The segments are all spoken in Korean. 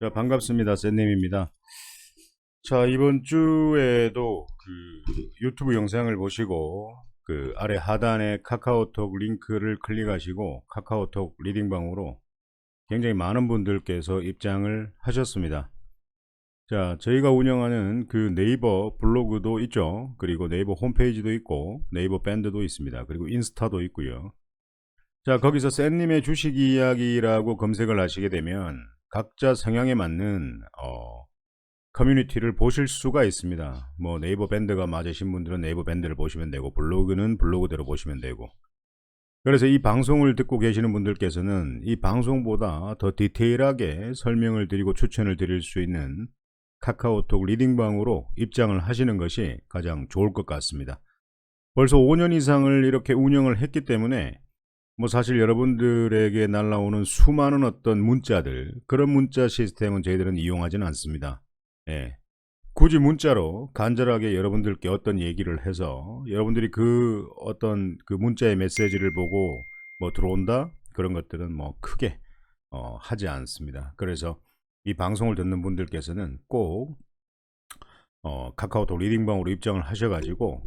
자, 반갑습니다. 샌님입니다. 자, 이번 주에도 그 유튜브 영상을 보시고 그 아래 하단에 카카오톡 링크를 클릭하시고 카카오톡 리딩방으로 굉장히 많은 분들께서 입장을 하셨습니다. 자, 저희가 운영하는 그 네이버 블로그도 있죠. 그리고 네이버 홈페이지도 있고 네이버 밴드도 있습니다. 그리고 인스타도 있고요. 자, 거기서 샌님의 주식 이야기라고 검색을 하시게 되면 각자 성향에 맞는 어, 커뮤니티를 보실 수가 있습니다. 뭐 네이버 밴드가 맞으신 분들은 네이버 밴드를 보시면 되고 블로그는 블로그대로 보시면 되고 그래서 이 방송을 듣고 계시는 분들께서는 이 방송보다 더 디테일하게 설명을 드리고 추천을 드릴 수 있는 카카오톡 리딩방으로 입장을 하시는 것이 가장 좋을 것 같습니다. 벌써 5년 이상을 이렇게 운영을 했기 때문에 뭐 사실 여러분들에게 날라오는 수많은 어떤 문자들 그런 문자 시스템은 저희들은 이용하지는 않습니다. 예. 굳이 문자로 간절하게 여러분들께 어떤 얘기를 해서 여러분들이 그 어떤 그 문자의 메시지를 보고 뭐 들어온다 그런 것들은 뭐 크게 어, 하지 않습니다. 그래서 이 방송을 듣는 분들께서는 꼭 어, 카카오톡 리딩방으로 입장을 하셔가지고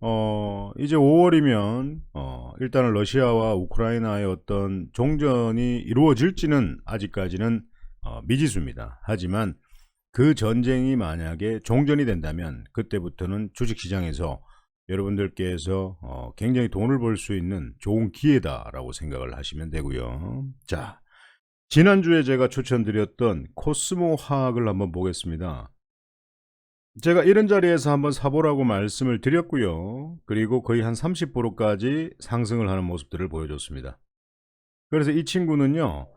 어, 이제 5월이면, 어, 일단은 러시아와 우크라이나의 어떤 종전이 이루어질지는 아직까지는 어, 미지수입니다. 하지만 그 전쟁이 만약에 종전이 된다면 그때부터는 주식시장에서 여러분들께서 어, 굉장히 돈을 벌 수 있는 좋은 기회다라고 생각을 하시면 되고요. 자, 지난주에 제가 추천드렸던 코스모 화학을 한번 보겠습니다. 제가 이런 자리에서 한번 사보라고 말씀을 드렸고요. 그리고 거의 한 30%까지 상승을 하는 모습들을 보여줬습니다. 그래서 이 친구는요,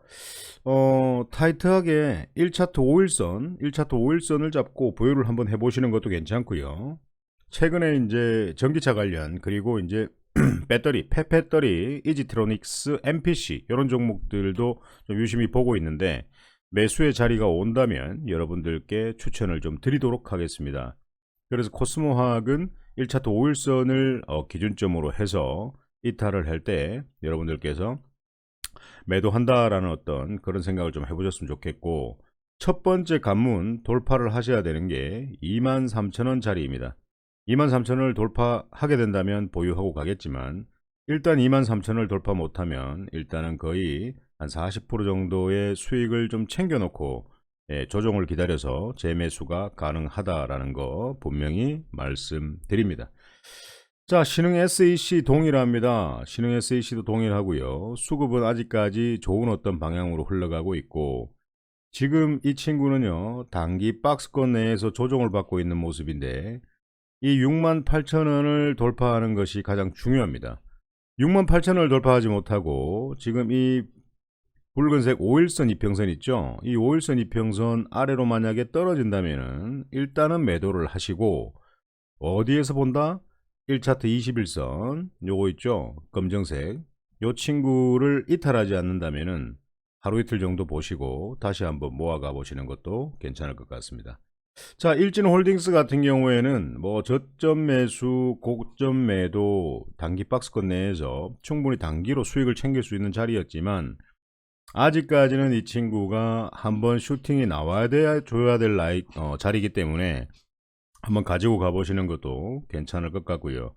어, 타이트하게 1차트 5일선, 1차트 5일선을 잡고 보유를 한번 해보시는 것도 괜찮고요. 최근에 이제 전기차 관련, 그리고 이제 배터리, 폐배터리, 이지트로닉스, MPC, 이런 종목들도 좀 유심히 보고 있는데, 매수의 자리가 온다면 여러분들께 추천을 좀 드리도록 하겠습니다. 그래서 코스모 화학은 1차트 5일선을 어, 기준점으로 해서 이탈을 할 때 여러분들께서 매도한다라는 어떤 그런 생각을 좀 해보셨으면 좋겠고 첫 번째 관문 돌파를 하셔야 되는 게 23,000원 자리입니다. 23,000원을 돌파하게 된다면 보유하고 가겠지만 일단 23,000원을 돌파 못하면 일단은 거의 한 40% 정도의 수익을 좀 챙겨놓고 예, 조정을 기다려서 재매수가 가능하다라는 거 분명히 말씀드립니다. 자, 신흥 SEC 동일합니다. 신흥 SEC도 동일하고요. 수급은 아직까지 좋은 어떤 방향으로 흘러가고 있고 지금 이 친구는요. 단기 박스권 내에서 조정을 받고 있는 모습인데 이 6만 8천 원을 돌파하는 것이 가장 중요합니다. 6만 8천 원을 돌파하지 못하고 지금 이 붉은색 5일선 이평선 있죠? 이 5일선 이평선 아래로 만약에 떨어진다면은 일단은 매도를 하시고 어디에서 본다? 1차트 21선 요거 있죠? 검정색 요 친구를 이탈하지 않는다면은 하루 이틀 정도 보시고 다시 한번 모아가 보시는 것도 괜찮을 것 같습니다. 자, 일진홀딩스 같은 경우에는 뭐 저점 매수, 고점 매도 단기 박스권 내에서 충분히 단기로 수익을 챙길 수 있는 자리였지만 아직까지는 이 친구가 한번 슈팅이 나와야 돼야 줘야 될 나이, 어, 자리이기 때문에 한번 가지고 가보시는 것도 괜찮을 것 같고요.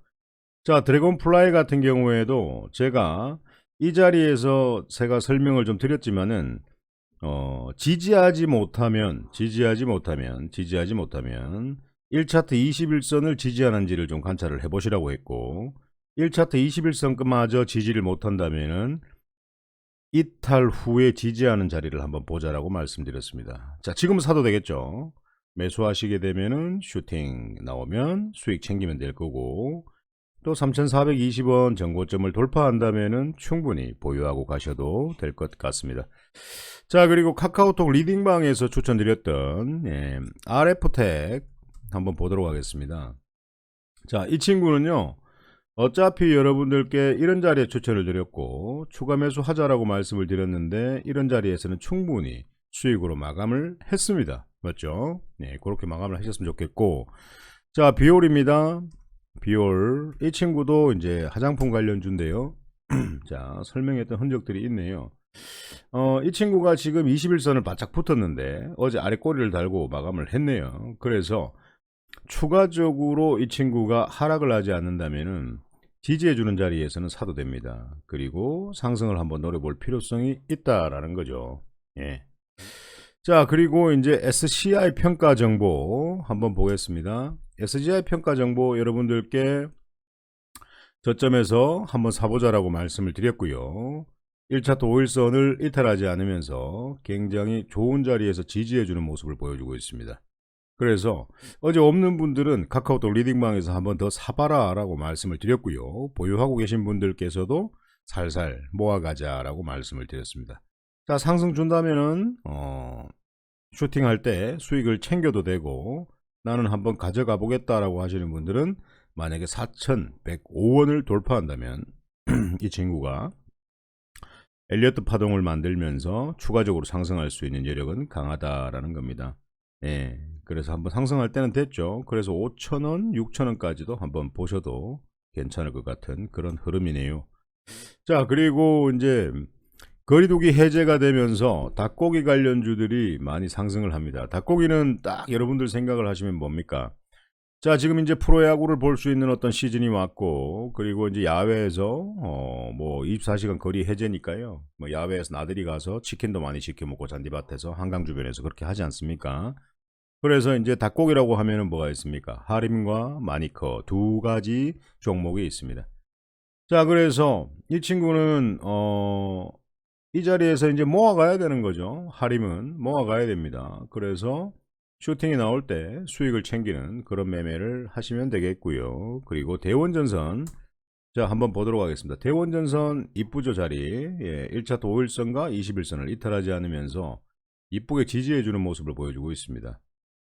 자, 드래곤 플라이 같은 경우에도 제가 이 자리에서 제가 설명을 좀 드렸지만은 어, 지지하지 못하면 지지하지 못하면 지지하지 못하면 1차트 21선을 지지하는지를 좀 관찰을 해보시라고 했고 1차트 21선까마저 지지를 못한다면은 이탈 후에 지지하는 자리를 한번 보자라고 말씀드렸습니다. 자, 지금 사도 되겠죠? 매수하시게 되면은 슈팅 나오면 수익 챙기면 될 거고 또 3,420원 정고점을 돌파한다면은 충분히 보유하고 가셔도 될 것 같습니다. 자, 그리고 카카오톡 리딩방에서 추천드렸던 예, RF텍 한번 보도록 하겠습니다. 자, 이 친구는요. 어차피 여러분들께 이런 자리에 추천을 드렸고 추가 매수 하자라고 말씀을 드렸는데 이런 자리에서는 충분히 수익으로 마감을 했습니다. 맞죠? 네, 그렇게 마감을 하셨으면 좋겠고 자, 비올입니다. 비올 이 친구도 이제 화장품 관련주인데요. 자, 설명했던 흔적들이 있네요. 어, 이 친구가 지금 21선을 바짝 붙었는데 어제 아래 꼬리를 달고 마감을 했네요. 그래서 추가적으로 이 친구가 하락을 하지 않는다면은 지지해주는 자리에서는 사도 됩니다. 그리고 상승을 한번 노려볼 필요성이 있다라는 거죠. 예. 자, 그리고 이제 SCI 평가 정보 한번 보겠습니다. SCI 평가 정보 여러분들께 저점에서 한번 사보자라고 말씀을 드렸고요. 1차 도일선을 이탈하지 않으면서 굉장히 좋은 자리에서 지지해주는 모습을 보여주고 있습니다. 그래서 어제 없는 분들은 카카오톡 리딩방에서 한번 더 사봐라 라고 말씀을 드렸고요. 보유하고 계신 분들께서도 살살 모아가자라고 말씀을 드렸습니다. 자, 상승 준다면은, 어, 슈팅할 때 수익을 챙겨도 되고, 나는 한번 가져가 보겠다라고 하시는 분들은 만약에 4,105원을 돌파한다면, 이 친구가 엘리어트 파동을 만들면서 추가적으로 상승할 수 있는 여력은 강하다라는 겁니다. 예. 그래서 한번 상승할 때는 됐죠. 그래서 5,000원, 6,000원까지도 한번 보셔도 괜찮을 것 같은 그런 흐름이네요. 자, 그리고 이제 거리두기 해제가 되면서 닭고기 관련주들이 많이 상승을 합니다. 닭고기는 딱 여러분들 생각을 하시면 뭡니까? 자, 지금 이제 프로야구를 볼 수 있는 어떤 시즌이 왔고, 그리고 이제 야외에서, 어, 뭐, 24시간 거리 해제니까요. 뭐, 야외에서 나들이 가서 치킨도 많이 시켜 먹고 잔디밭에서, 한강 주변에서 그렇게 하지 않습니까? 그래서 이제 닭고기라고 하면은 뭐가 있습니까? 하림과 마니커 두 가지 종목이 있습니다. 자, 그래서 이 친구는, 어, 이 자리에서 이제 모아가야 되는 거죠. 하림은 모아가야 됩니다. 그래서 슈팅이 나올 때 수익을 챙기는 그런 매매를 하시면 되겠고요. 그리고 대원전선 자 한번 보도록 하겠습니다. 대원전선 이쁘죠 자리 예, 1차 도일선과 21선을 이탈하지 않으면서 이쁘게 지지해주는 모습을 보여주고 있습니다.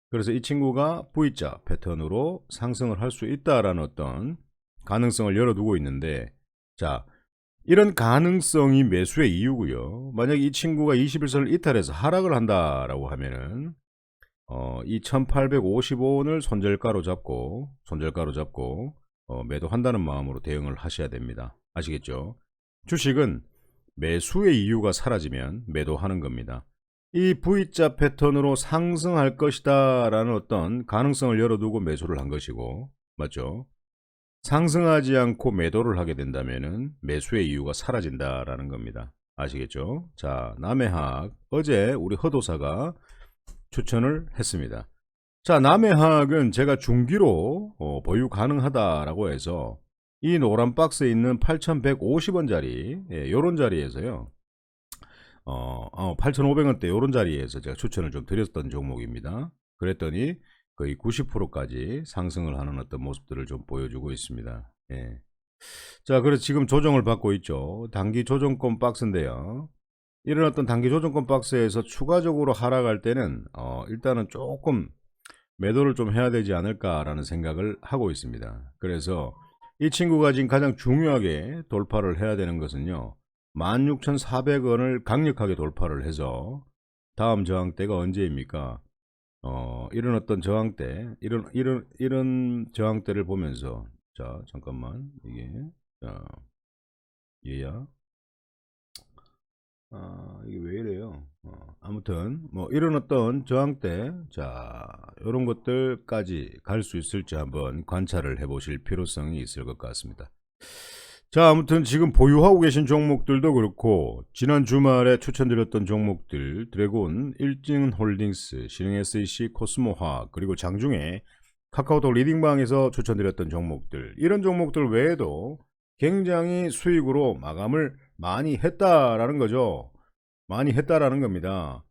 그래서 이 친구가 V자 패턴으로 상승을 할 수 있다라는 어떤 가능성을 열어두고 있는데 자 이런 가능성이 매수의 이유고요. 만약 이 친구가 21선을 이탈해서 하락을 한다라고 하면은 어, 이 1855원을 손절가로 잡고 손절가로 잡고 어, 매도한다는 마음으로 대응을 하셔야 됩니다. 아시겠죠? 주식은 매수의 이유가 사라지면 매도하는 겁니다. 이 V자 패턴으로 상승할 것이다 라는 어떤 가능성을 열어두고 매수를 한 것이고 맞죠? 상승하지 않고 매도를 하게 된다면 매수의 이유가 사라진다라는 겁니다. 아시겠죠? 자, 남해학 어제 우리 허도사가 추천을 했습니다. 자, 남해학은 제가 중기로 어, 보유 가능하다라고 해서 이 노란 박스에 있는 8,150원짜리 예, 요런 자리에서요. 어, 어 8,500원대 요런 자리에서 제가 추천을 좀 드렸던 종목입니다. 그랬더니 거의 90%까지 상승을 하는 어떤 모습들을 좀 보여주고 있습니다. 예. 자, 그래서 지금 조정을 받고 있죠. 단기 조정권 박스인데요. 이런 어떤 단기 조정권 박스에서 추가적으로 하락할 때는 어, 일단은 조금 매도를 좀 해야 되지 않을까라는 생각을 하고 있습니다. 그래서 이 친구가 지금 가장 중요하게 돌파를 해야 되는 것은요. 16,400원을 강력하게 돌파를 해서 다음 저항대가 언제입니까? 어, 이런 어떤 저항대, 이런 이런 이런 저항대를 보면서 자, 잠깐만. 이게 자, 얘야. 아, 이게 왜 이래요? 어, 아무튼 뭐 이런 어떤 저항대 자, 이런 것들까지 갈 수 있을지 한번 관찰을 해 보실 필요성이 있을 것 같습니다. 자, 아무튼 지금 보유하고 계신 종목들도 그렇고 지난 주말에 추천드렸던 종목들 드래곤, 일진 홀딩스, 신흥 SEC, 코스모화 그리고 장중에 카카오톡 리딩방에서 추천드렸던 종목들 이런 종목들 외에도 굉장히 수익으로 마감을 많이 했다라는 거죠. 많이 했다라는 겁니다.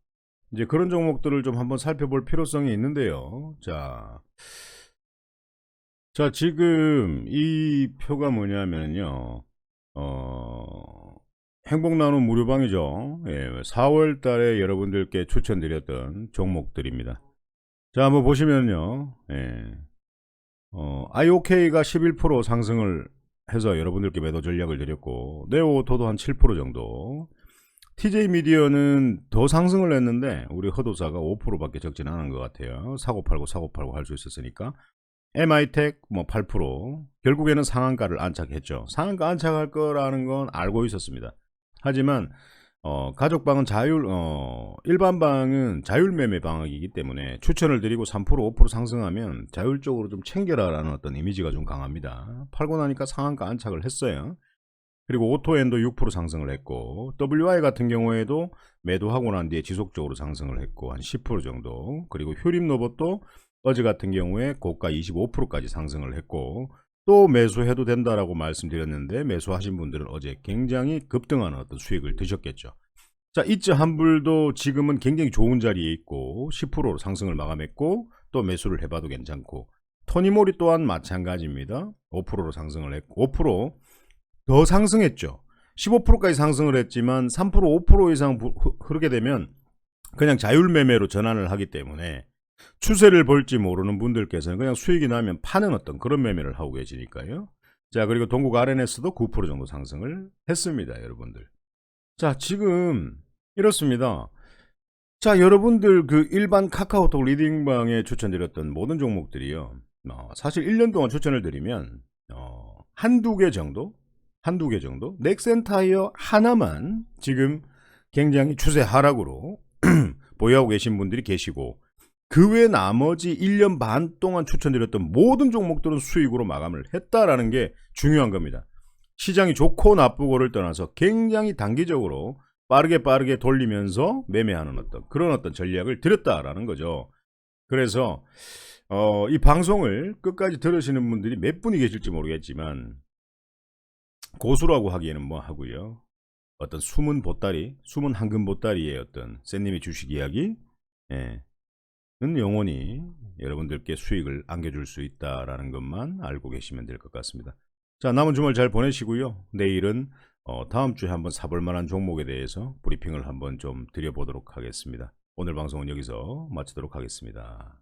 이제 그런 종목들을 좀 한번 살펴볼 필요성이 있는데요. 자, 자 지금 이 표가 뭐냐면요. 어, 행복 나눔 무료방이죠. 예, 4월 달에 여러분들께 추천드렸던 종목들입니다. 자, 한번 보시면요. 예. 어, IOK가 11% 상승을 해서 여러분들께 매도 전략을 드렸고 네오토도 한 7% 정도 TJ 미디어는 더 상승을 했는데 우리 허도사가 5%밖에 적진 않은 것 같아요 사고 팔고 사고 팔고 할 수 있었으니까 MI텍 뭐8% 결국에는 상한가를 안착했죠 상한가 안착할 거라는 건 알고 있었습니다 하지만 어, 가족방은 자율, 어, 일반 방은 자율매매 방이기 때문에 추천을 드리고 3% 5% 상승하면 자율적으로 좀 챙겨라라는 어떤 이미지가 좀 강합니다. 팔고 나니까 상한가 안착을 했어요. 그리고 오토엔도 6% 상승을 했고 WI 같은 경우에도 매도하고 난 뒤에 지속적으로 상승을 했고 한 10% 정도 그리고 휴림 로봇도 어제 같은 경우에 고가 25%까지 상승을 했고 또 매수해도 된다라고 말씀드렸는데 매수하신 분들은 어제 굉장히 급등하는 어떤 수익을 드셨겠죠. 자, 이츠 한불도 지금은 굉장히 좋은 자리에 있고 10%로 상승을 마감했고 또 매수를 해봐도 괜찮고 토니모리 또한 마찬가지입니다. 5%로 상승을 했고 5%더 상승했죠. 15%까지 상승을 했지만 3% 5% 이상 흐르게 되면 그냥 자율매매로 전환을 하기 때문에 추세를 볼지 모르는 분들께서는 그냥 수익이 나면 파는 어떤 그런 매매를 하고 계시니까요. 자, 그리고 동국 RNS도 9% 정도 상승을 했습니다, 여러분들. 자, 지금 이렇습니다. 자, 여러분들 그 일반 카카오톡 리딩방에 추천드렸던 모든 종목들이요. 어, 사실 1년 동안 추천을 드리면 어, 한두 개 정도, 한두 개 정도, 넥센타이어 하나만 지금 굉장히 추세 하락으로 보유하고 계신 분들이 계시고 그 외 나머지 1년 반 동안 추천드렸던 모든 종목들은 수익으로 마감을 했다라는 게 중요한 겁니다. 시장이 좋고 나쁘고를 떠나서 굉장히 단기적으로 빠르게 빠르게 돌리면서 매매하는 어떤 그런 어떤 전략을 들였다라는 거죠. 그래서 어, 이 방송을 끝까지 들으시는 분들이 몇 분이 계실지 모르겠지만 고수라고 하기에는 뭐 하고요. 어떤 숨은 보따리, 숨은 황금 보따리의 어떤 샌님의 주식 이야기, 예, 는 영원히 여러분들께 수익을 안겨줄 수 있다라는 것만 알고 계시면 될 것 같습니다. 자, 남은 주말 잘 보내시고요. 내일은 어, 다음 주에 한번 사볼 만한 종목에 대해서 브리핑을 한번 좀 드려보도록 하겠습니다. 오늘 방송은 여기서 마치도록 하겠습니다.